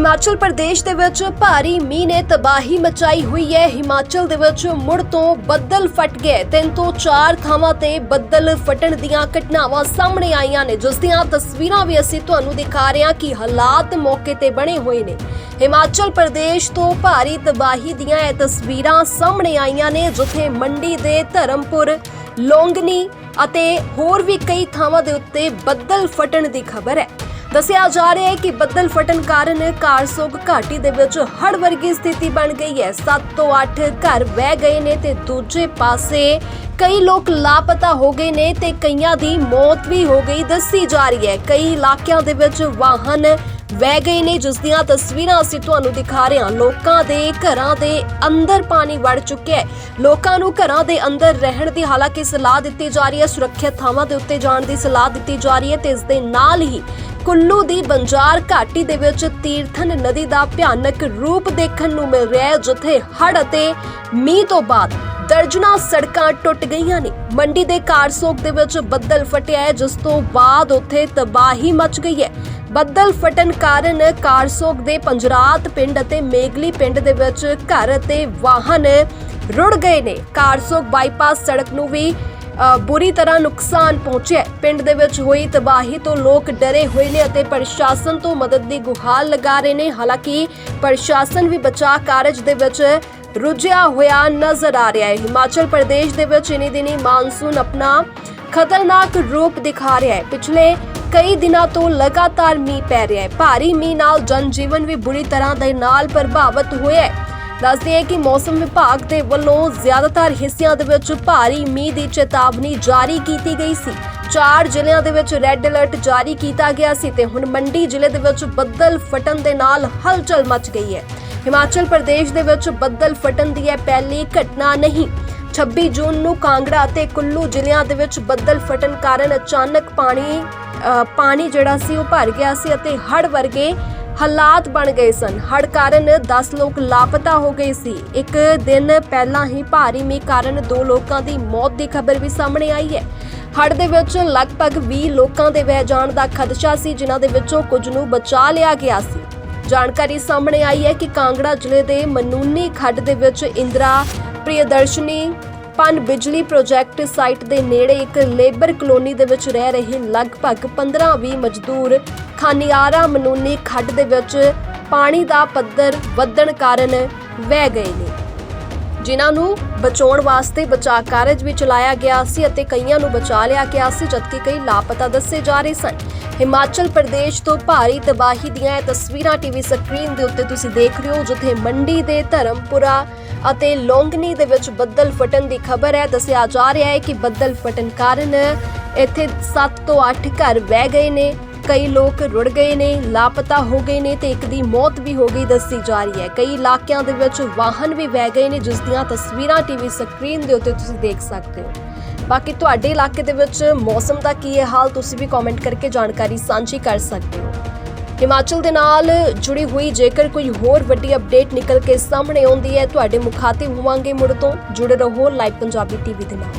ਹਿਮਾਚਲ ਪ੍ਰਦੇਸ਼ ਦੇ ਵਿੱਚ ਭਾਰੀ ਮੀਂਹ ਨੇ ਤਬਾਹੀ ਮਚਾਈ ਹੋਈ ਹੈ। ਹਿਮਾਚਲ ਦੇ ਵਿੱਚ ਮੁੜ ਤੋਂ ਬੱਦਲ ਫਟ ਗਏ। ਤਿੰਨ ਤੋਂ ਚਾਰ ਥਾਵਾਂ ਤੇ ਬੱਦਲ ਫਟਣ ਦੀਆਂ ਘਟਨਾਵਾਂ ਸਾਹਮਣੇ ਆਈਆਂ ਨੇ। ਜਿਸ ਦੀਆਂ ਤਸਵੀਰਾਂ ਵੀ ਅਸੀਂ ਤੁਹਾਨੂੰ ਦਿਖਾ ਰਹੇ ਹਾਂ ਕਿ ਹਾਲਾਤ ਮੌਕੇ ਤੇ ਬਣੇ ਹੋਏ ਨੇ। ਹਿਮਾਚਲ ਪ੍ਰਦੇਸ਼ ਤੋਂ ਭਾਰੀ ਤਬਾਹੀ ਦੀਆਂ ਇਹ ਤਸਵੀਰਾਂ ਸਾਹਮਣੇ ਆਈਆਂ ਨੇ, ਜਿੱਥੇ ਮੰਡੀ ਦੇ ਧਰਮਪੁਰ, ਲੋਂਗਨੀ ਅਤੇ ਹੋਰ ਵੀ ਕਈ ਥਾਵਾਂ ਦੇ ਉੱਤੇ ਬੱਦਲ ਫਟਣ ਦੀ ਖਬਰ ਹੈ। ਦੱਸਿਆ ਜਾ ਰਿਹਾ ਹੈ ਕਿ ਬੱਦਲ ਫਟਣ ਕਾਰਨ ਕਾਰਸੋਗ ਘਾਟੀ ਦੇ ਵਿੱਚ ਹੜ ਵਰਗੀ ਸਥਿਤੀ ਬਣ ਗਈ ਹੈ। 7 ਤੋਂ 8 ਘਰ ਵਹਿ ਗਏ ਨੇ ਤੇ ਦੂਜੇ ਪਾਸੇ ਕਈ ਲੋਕ ਲਾਪਤਾ ਹੋ ਗਏ ਨੇ ਤੇ ਕਈਆਂ ਦੀ ਮੌਤ ਵੀ ਹੋ ਗਈ ਦੱਸੀ ਜਾ ਰਹੀ ਹੈ। ਕਈ ਇਲਾਕਿਆਂ ਦੇ ਵਿੱਚ ਵਾਹਨ ਵਹਿ ਗਏ ਨੇ, ਜਿਸ ਦੀਆਂ ਤਸਵੀਰਾਂ ਅਸੀਂ ਤੁਹਾਨੂੰ ਦਿਖਾ ਰਹੇ ਹਾਂ। ਲੋਕਾਂ ਦੇ ਘਰਾਂ ਦੇ ਅੰਦਰ ਪਾਣੀ ਵੜ ਚੁੱਕਿਆ ਹੈ। ਲੋਕਾਂ ਨੂੰ ਘਰਾਂ ਦੇ ਅੰਦਰ ਰਹਿਣ ਦੀ ਹਾਲਾਂਕਿ ਸਲਾਹ ਦਿੱਤੀ ਜਾ ਰਹੀ ਹੈ। ਸੁਰੱਖਿਅਤ ਥਾਵਾਂ ਦੇ ਉੱਤੇ ਜਾਣ ਦੀ ਸਲਾਹ ਦਿੱਤੀ ਜਾ ਰਹੀ ਹੈ ਤੇ ਇਸ ਦੇ ਨਾਲ ਹੀ ਕੁੱਲੂ ਦੀ ਬੰਜਾਰ ਘਾਟੀ ਦੇ ਵਿੱਚ ਤੀਰਥਨ ਨਦੀ ਦਾ ਭਿਆਨਕ ਰੂਪ ਦੇਖਣ ਨੂੰ ਮਿਲ ਰਿਹਾ ਹੈ, ਜਿੱਥੇ ਹੜ੍ਹ ਅਤੇ ਮੀਂਹ ਤੋਂ ਬਾਅਦ ਦਰਜਨਾਂ ਸੜਕਾਂ ਟੁੱਟ ਗਈਆਂ ਨੇ। ਮੰਡੀ ਦੇ ਕਾਰਸੋਕ ਦੇ ਵਿੱਚ ਬੱਦਲ ਫਟਿਆ ਹੈ, ਜਿਸ ਤੋਂ ਬਾਅਦ ਉੱਥੇ ਤਬਾਹੀ ਮਚ ਗਈ ਹੈ। ਬੱਦਲ ਫਟਣ ਕਾਰਨ ਕਾਰਸੋਕ ਦੇ ਪੰਜਰਾਤ ਪਿੰਡ ਅਤੇ ਮੇਗਲੀ ਪਿੰਡ ਦੇ ਵਿੱਚ ਘਰ ਅਤੇ ਵਾਹਨ ਰੁੜ ਗਏ ਨੇ। ਕਾਰਸੋਕ ਬਾਈਪਾਸ ਸੜਕ ਨੂੰ ਵੀ ਬੁਰੀ ਤਰ੍ਹਾਂ ਨੁਕਸਾਨ ਪਹੁੰਚਿਆ ਪਿੰਡ ਦੇ ਵਿੱਚ ਹੋਈ ਤਬਾਹੀ ਤੋਂ ਲੋਕ ਡਰੇ ਹੋਏ ਨੇ ਅਤੇ ਪ੍ਰਸ਼ਾਸਨ ਤੋਂ ਮਦਦ ਦੀ ਗੁਹਾਰ ਲਗਾ ਰਹੇ ਨੇ। ਹਾਲਾਂਕਿ ਪ੍ਰਸ਼ਾਸਨ ਵੀ ਬਚਾਅ ਕਾਰਜ ਦੇ ਵਿੱਚ ਰੁੱਝਿਆ ਹੋਇਆ ਨਜ਼ਰ ਆ ਰਿਹਾ ਹੈ। ਹਿਮਾਚਲ ਪ੍ਰਦੇਸ਼ ਦੇ ਵਿੱਚ ਇਨੀ ਦਿਨੀ ਮਾਨਸੂਨ ਆਪਣਾ ਖਤਰਨਾਕ ਰੂਪ ਦਿਖਾ ਰਿਹਾ ਹੈ। ਪਿਛਲੇ ਕਈ ਦਿਨਾਂ ਤੋਂ ਲਗਾਤਾਰ ਮੀਂਹ ਪੈ ਰਿਹਾ ਹੈ। ਭਾਰੀ ਮੀਂਹ ਨਾਲ ਜਨਜੀਵਨ ਵੀ ਬੁਰੀ ਤਰ੍ਹਾਂ ਦੇ ਨਾਲ ਪ੍ਰਭਾਵਿਤ ਹੋਇਆ ਹੈ। ਦੱਸਦੇ ਹੈ ਕਿ ਮੌਸਮ ਵਿਭਾਗ ਦੇ ਵੱਲੋਂ ਜ਼ਿਆਦਾਤਰ ਹਿੱਸਿਆਂ ਦੇ ਵਿੱਚ ਭਾਰੀ ਮੀਂਹ ਦੀ ਚੇਤਾਵਨੀ ਜਾਰੀ ਕੀਤੀ ਗਈ ਸੀ। ਚਾਰ ਜ਼ਿਲ੍ਹਿਆਂ ਦੇ ਵਿੱਚ ਰੈੱਡ ਅਲਰਟ ਜਾਰੀ ਕੀਤਾ ਗਿਆ ਸੀ ਤੇ ਹੁਣ ਮੰਡੀ ਜ਼ਿਲ੍ਹੇ ਦੇ ਵਿੱਚ ਬੱਦਲ ਫਟਣ ਦੇ ਨਾਲ ਹਲਚਲ ਮਚ ਗਈ ਹੈ। ਹਿਮਾਚਲ ਪ੍ਰਦੇਸ਼ ਦੇ ਵਿੱਚ ਬੱਦਲ ਫਟਣ ਦੀ ਇਹ ਪਹਿਲੀ ਘਟਨਾ ਨਹੀਂ। 26 ਜੂਨ ਨੂੰ ਕਾਂਗੜਾ ਅਤੇ ਕੁੱਲੂ ਜ਼ਿਲ੍ਹਿਆਂ ਦੇ ਵਿੱਚ ਬੱਦਲ ਫਟਣ ਕਾਰਨ ਅਚਾਨਕ ਪਾਣੀ ਪਾਣੀ ਜਿਹੜਾ ਸੀ ਉਹ ਭਰ ਗਿਆ ਸੀ ਅਤੇ ਹੜ੍ਹ ਵਰਗੇ ਹਾਲਾਤ ਬਣ ਗਏ ਸਨ। ਹੜ੍ਹ ਕਾਰਨ 10 ਲੋਕ ਲਾਪਤਾ ਹੋ ਗਏ ਸੀ। ਇੱਕ ਦਿਨ ਪਹਿਲਾਂ ਹੀ ਭਾਰੀ ਮੀਂਹ ਕਾਰਨ ਦੋ ਲੋਕਾਂ ਦੀ ਮੌਤ ਦੀ ਖਬਰ ਵੀ ਸਾਹਮਣੇ ਆਈ ਹੈ। ਹੜ੍ਹ ਦੇ ਵਿੱਚ ਲਗਭਗ 20 ਲੋਕਾਂ ਦੇ ਵਹਿ ਜਾਣ ਦਾ ਖਦਸ਼ਾ ਸੀ, ਜਿਨ੍ਹਾਂ ਦੇ ਵਿੱਚੋਂ ਕੁਝ ਨੂੰ ਬਚਾ ਲਿਆ ਗਿਆ ਸੀ। ਜਾਣਕਾਰੀ ਸਾਹਮਣੇ ਆਈ ਹੈ ਕਿ ਕਾਂਗੜਾ ਜ਼ਿਲ੍ਹੇ ਦੇ ਮਨੂਨੀ ਖੱਡ ਦੇ ਵਿੱਚ ਇੰਦਰਾ ਪ੍ਰਿਯਦਰਸ਼ਨੀ ਪਨ ਬਿਜਲੀ ਪ੍ਰੋਜੈਕਟ ਸਾਈਟ ਦੇ ਨੇੜੇ ਇੱਕ ਲੇਬਰ ਕਲੋਨੀ ਦੇ ਵਿੱਚ ਰਹਿ ਰਹੇ ਲਗਭਗ 15-20 ਮਜ਼ਦੂਰ ਖਾਨਿਆਰਾ ਮਨੂਨੀ ਖੱਡ ਦੇ ਵਿੱਚ ਪਾਣੀ ਦਾ ਪੱਧਰ ਵਧਣ ਕਾਰਨ ਵਹਿ ਗਏ ਨੇ। ਜਿਨ੍ਹਾਂ ਨੂੰ ਬਚਾਉਣ ਵਾਸਤੇ ਬਚਾਅ ਕਾਰਜ ਵੀ ਚਲਾਇਆ ਗਿਆ ਸੀ ਅਤੇ ਕਈਆਂ ਨੂੰ ਬਚਾ ਲਿਆ ਗਿਆ ਸੀ, ਜਦਕਿ ਕਈ ਲਾਪਤਾ ਦੱਸੇ ਜਾ ਰਹੇ ਸਨ। ਹਿਮਾਚਲ ਪ੍ਰਦੇਸ਼ ਤੋਂ ਭਾਰੀ ਤਬਾਹੀ ਦੀਆਂ ਇਹ ਤਸਵੀਰਾਂ ਟੀਵੀ ਸਕਰੀਨ ਦੇ ਉੱਤੇ ਤੁਸੀਂ ਦੇਖ ਰਹੇ ਹੋ, ਜਿੱਥੇ ਮੰਡੀ ਦੇ ਧਰਮਪੁਰਾ ਅਤੇ ਲੋਂਗਨੀ ਦੇ ਵਿੱਚ ਬੱਦਲ ਫਟਣ ਦੀ ਖਬਰ ਹੈ। ਦੱਸਿਆ ਜਾ ਰਿਹਾ ਹੈ ਕਿ ਬੱਦਲ ਫਟਣ ਕਾਰਨ ਇੱਥੇ 7 ਤੋਂ 8 ਘਰ ਵਹਿ ਗਏ ਨੇ, ਕਈ ਲੋਕ ਰੁੜ ਗਏ ਨੇ, ਲਾਪਤਾ ਹੋ ਗਏ ਨੇ ਤੇ ਇੱਕ ਦੀ ਮੌਤ ਵੀ ਹੋ ਗਈ ਦੱਸੀ ਜਾ ਰਹੀ ਹੈ। ਕਈ ਇਲਾਕਿਆਂ ਦੇ ਵਿੱਚ ਵਾਹਨ ਵੀ ਵਹਿ ਗਏ ਨੇ, ਜਿਸ ਦੀਆਂ ਤਸਵੀਰਾਂ ਟੀਵੀ ਸਕਰੀਨ ਦੇ ਉੱਤੇ ਤੁਸੀਂ ਦੇਖ ਸਕਦੇ ਹੋ। ਬਾਕੀ ਤੁਹਾਡੇ ਇਲਾਕੇ ਦੇ ਵਿੱਚ ਮੌਸਮ ਦਾ ਕੀ ਹੈ ਹਾਲ, ਤੁਸੀਂ ਵੀ ਕਮੈਂਟ ਕਰਕੇ ਜਾਣਕਾਰੀ ਸਾਂਝੀ ਕਰ ਸਕਦੇ ਹੋ। ਹਿਮਾਚਲ ਦੇ ਨਾਲ ਜੁੜੀ ਹੋਈ, ਜੇਕਰ ਕੋਈ ਹੋਰ ਵੱਡੀ ਅਪਡੇਟ ਨਿਕਲ ਕੇ ਸਾਹਮਣੇ ਆਉਂਦੀ ਹੈ, ਤੁਹਾਡੇ ਮੁਖਾਤਿਬ ਹੋਵਾਂਗੇ ਮੁੜ ਤੋਂ। ਜੁੜੇ ਰਹੋ ਲਾਈਵ ਪੰਜਾਬੀ ਟੀਵੀ ਦੇ ਨਾਲ।